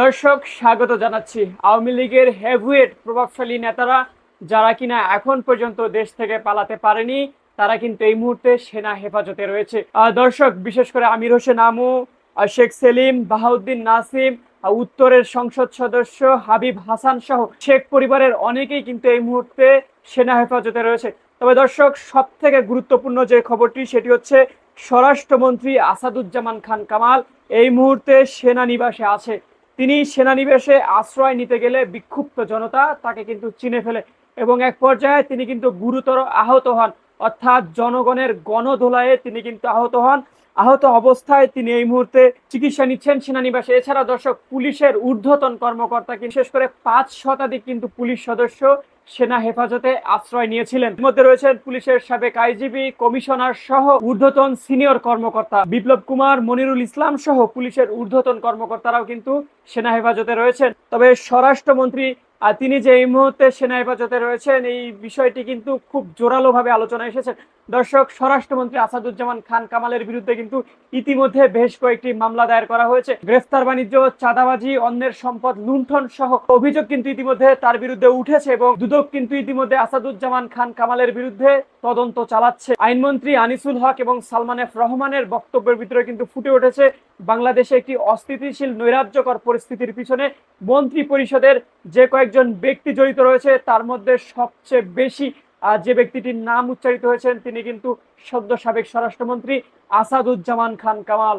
দর্শক, স্বাগত জানাচ্ছি। আওয়ামী লীগের হেভিওয়েট প্রভাবশালী নেতারা, যারা কিনা এখন পর্যন্ত দেশ থেকে পালাতে পারেনি, তারা কিন্তু এই মুহূর্তে সেনা হেফাজতে রয়েছে। দর্শক, বিশেষ করে আমির হোসেন আমু শেখ সেলিম, বাহাউদ্দিন নাসিম উত্তরের সংসদ সদস্য হাবিব হাসান সহ শেখ পরিবারের অনেকেই কিন্তু এই মুহূর্তে সেনা হেফাজতে রয়েছে। তবে দর্শক সব থেকে গুরুত্বপূর্ণ যে খবরটি, সেটি হচ্ছে স্বরাষ্ট্রমন্ত্রী আসাদুজ্জামান খান কামাল এই মুহূর্তে সেনানিবাসে আছে। তিনি সেনানিবেশে আশ্রয় নিতে গেলে বিক্ষুব্ধ জনতা তাকে কিন্তু চিনে ফেলে এবং এক পর্যায়ে তিনি কিন্তু গুরুতর আহত হন। অর্থাৎ জনগণের গণধোলায় তিনি কিন্তু আহত হন। আহত অবস্থায় তিনি এই মুহূর্তে চিকিৎসা নিচ্ছেন সেনানিবাসে। এছাড়া দর্শক, পুলিশের ঊর্ধ্বতন কর্মকর্তা বিশেষ করে পাঁচ শতাধিক কিন্তু পুলিশ সদস্য সেনা হেফাজতে আশ্রয় নিয়েছিলেন। মধ্যে রয়েছেন পুলিশের সাবেক আইজিবি কমিশনার সহ ঊর্ধ্বতন সিনিয়র কর্মকর্তা বিপ্লব কুমার, মনিরুল ইসলাম সহ পুলিশের ঊর্ধ্বতন কর্মকর্তারাও কিন্তু সেনা হেফাজতে রয়েছেন। তবে স্বরাষ্ট্রমন্ত্রী আর তিনি যে এই মুহূর্তে সেনা হেফাজতে রয়েছেন, এই বিষয়টি কিন্তু খুব জোরালোভাবে আলোচনা এসেছে। দর্শক, স্বরাষ্ট্রমন্ত্রী আসাদুজ্জামান খান কামালের বিরুদ্ধে কিন্তু ইতিমধ্যে বেশ কয়েকটি মামলা দায়ের করা হয়েছে। গ্রেফতার বাণিজ্য, চাঁদাবাজি, অন্যের সম্পদ লুণ্ঠন সহ অভিযোগ কিন্তু ইতিমধ্যে তার বিরুদ্ধে উঠেছে এবং দুদক কিন্তু ইতিমধ্যে আসাদুজ্জামান খান কামালের বিরুদ্ধে তদন্ত চালাচ্ছে। আইনমন্ত্রী আনিসুল হক এবং সালমান এফ রহমানের বক্তব্যের ভিতরে কিন্তু ফুটে উঠেছে বাংলাদেশে একটি অস্থিতিশীল নৈরাজ্যকর পরিস্থিতির পিছনে মন্ত্রী পরিষদের যে কয়েকজন ব্যক্তি জড়িত রয়েছে, তার মধ্যে সবচেয়ে বেশি যে ব্যক্তিটির নাম উচ্চারিত হয়েছেন তিনি কিন্তু সদ্য সাবেক স্বরাষ্ট্রমন্ত্রী আসাদুজ্জামান খান কামাল।